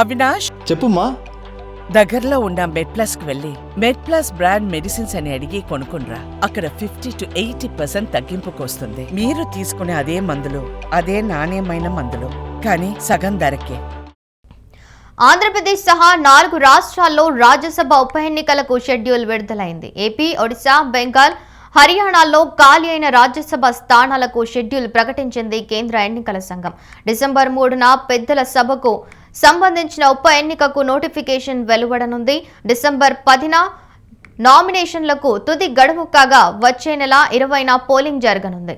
అవినాష్? చెప్పుమా దగ్గరలో ఉన్న మెడ్ ప్లస్కు వెళ్ళి మెడ్ ప్లస్ బ్రాండ్ మెడిసిన్స్ అని అడిగి కొనుక్కునరా అక్కడ ఫిఫ్టీ టు ఎయిటీ పర్సెంట్ తగ్గింపుకు వస్తుంది మీరు తీసుకునే అదే మందులు అదే నాణ్యమైన మందులు కానీ సగం ధరకే. ఆంధ్రప్రదేశ్ సహా నాలుగు రాష్ట్రాల్లో రాజ్యసభ ఉప ఎన్నికలకు షెడ్యూల్ విడుదలైంది. ఏపీ ఒడిశా బెంగాల్ హర్యానాల్లో ఖాళీ అయిన రాజ్యసభ స్థానాలకు షెడ్యూల్ ప్రకటించింది కేంద్ర ఎన్నికల సంఘం. డిసెంబర్ మూడున పెద్దల సభకు సంబంధించిన ఉప ఎన్నికకు నోటిఫికేషన్ వెలువడనుంది. డిసెంబర్ పదిన నామినేషన్లకు తుది గడువు కాగా వచ్చే నెల ఇరవైన పోలింగ్ జరగనుంది.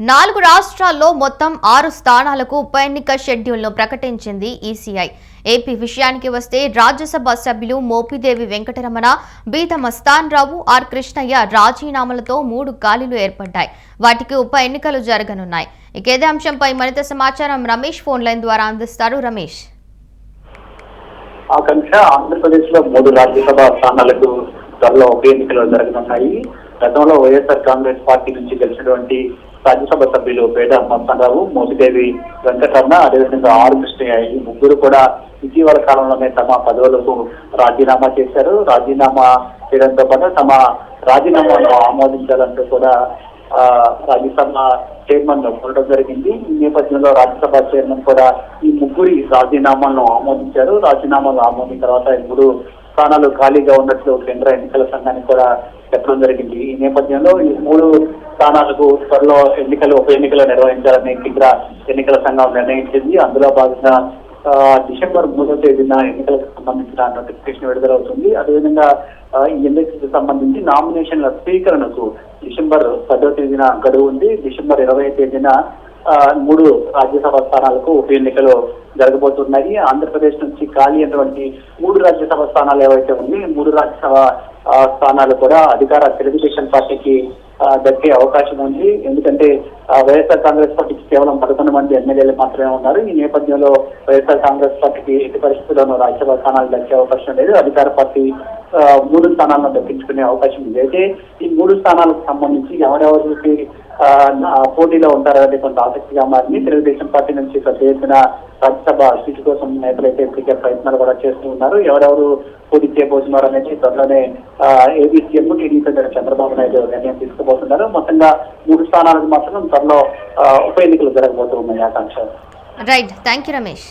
నాలుగు రాష్ట్రాల్లో మొత్తం ఆరు స్థానాలకు ఉప ఎన్నిక షెడ్యూల్ను ప్రకటించింది ఈసీఐ. ఏపీ విషయానికి వస్తే రాజ్యసభ సభ్యులు మోపిదేవి వెంకటరమణ బీద మస్తాన్ రావు ఆర్ కృష్ణయ్య రాజీనామాలతో మూడు ఖాళీలు ఏర్పడ్డాయి. వాటికి ఉప ఎన్నికలు జరగనున్నాయి. ఇకేదే అంశంపై మరింత సమాచారం రమేష్ ఫోన్ లైన్ ద్వారా అందిస్తారు రమేష్. ఆకాంక్ష ఆంధ్రప్రదేశ్లో మూడు రాజ్యసభ స్థానాలకు త్వరలో ఉప ఎన్నికలు జరగనున్నాయి. గతంలో వైఎస్ఆర్ కాంగ్రెస్ పార్టీ నుంచి గెలిచినటువంటి రాజ్యసభ సభ్యులు పేద మత్సరావు మోసిదేవి వెంకటరమణ అదేవిధంగా ఆర్ కృష్ణయ్య ఈ ముగ్గురు కూడా ఇటీవల కాలంలోనే తమ పదవులకు రాజీనామా చేశారు. రాజీనామా చేయడంతో పాటు తమ రాజీనామాను ఆమోదించాలంటూ కూడా ఆ, రాజ్యసభ చైర్మన్ కోరడం జరిగింది. ఈ నేపథ్యంలో రాజ్యసభ చైర్మన్ కూడా ఈ ముగ్గురి రాజీనామాలను ఆమోదించారు. రాజీనామాలు ఆమోదించిన తర్వాత ఇప్పుడు మూడు స్థానాలు ఖాళీగా ఉన్నట్లు కేంద్ర ఎన్నికల సంఘానికి కూడా చెప్పడం జరిగింది. ఈ నేపథ్యంలో ఈ మూడు స్థానాలకు త్వరలో ఎన్నికలు ఉప ఎన్నికలు నిర్వహించాలని కేంద్ర ఎన్నికల సంఘం నిర్ణయించింది. అందులో భాగంగా ఆ, డిసెంబర్ మూడో తేదీన ఎన్నికలకు సంబంధించిన నోటిఫికేషన్ విడుదలవుతుంది అదేవిధంగా ఈ ఎన్నికలకు సంబంధించి నామినేషన్ల స్వీకరణకు డిసెంబర్ పదో తేదీన గడువు ఉంది. డిసెంబర్ ఇరవై తేదీన ఆ, మూడు రాజ్యసభ స్థానాలకు ఉప ఎన్నికలు జరగబోతున్నాయి. ఆంధ్రప్రదేశ్ నుంచి ఖాళీ అయినటువంటి మూడు రాజ్యసభ స్థానాలు ఏవైతే ఉన్నాయి మూడు రాజ్యసభ స్థానాలు కూడా అధికార తెలుగుదేశం పార్టీకి దక్కే అవకాశం ఉంది. ఎందుకంటే ఆ, వైఎస్ఆర్ కాంగ్రెస్ పార్టీకి కేవలం పదకొండు మంది ఎమ్మెల్యేలు మాత్రమే ఉన్నారు. ఈ నేపథ్యంలో వైఎస్ఆర్ కాంగ్రెస్ పార్టీకి ఎట్టి పరిస్థితుల్లోనూ రాజ్యసభ స్థానాలు దక్కే అవకాశం లేదు. అధికార పార్టీ ఆ, మూడు స్థానాలను దక్కించుకునే అవకాశం ఉంది. అయితే ఈ మూడు స్థానాలకు సంబంధించి ఎవరెవరికి పోటీలో ఉంటారనేది కొంత ఆసక్తిగా మారింది. తెలుగుదేశం పార్టీ నుంచి పెద్ద ఎత్తున రాజ్యసభ సీటు కోసం నేతలు అయితే ఇప్పటికే ప్రయత్నాలు కూడా చేస్తూ ఉన్నారు. ఎవరెవరు పోటీ చేయబోతున్నారు అనేది త్వరలోనే AP CM TDP Chandrababu Naidu నిర్ణయం తీసుకోబోతున్నారు. మొత్తంగా మూడు స్థానాలకు మాత్రం త్వరలో ఉప ఎన్నికలు జరగబోతూ ఉన్నాయి Akanksha right. Thank you Ramesh.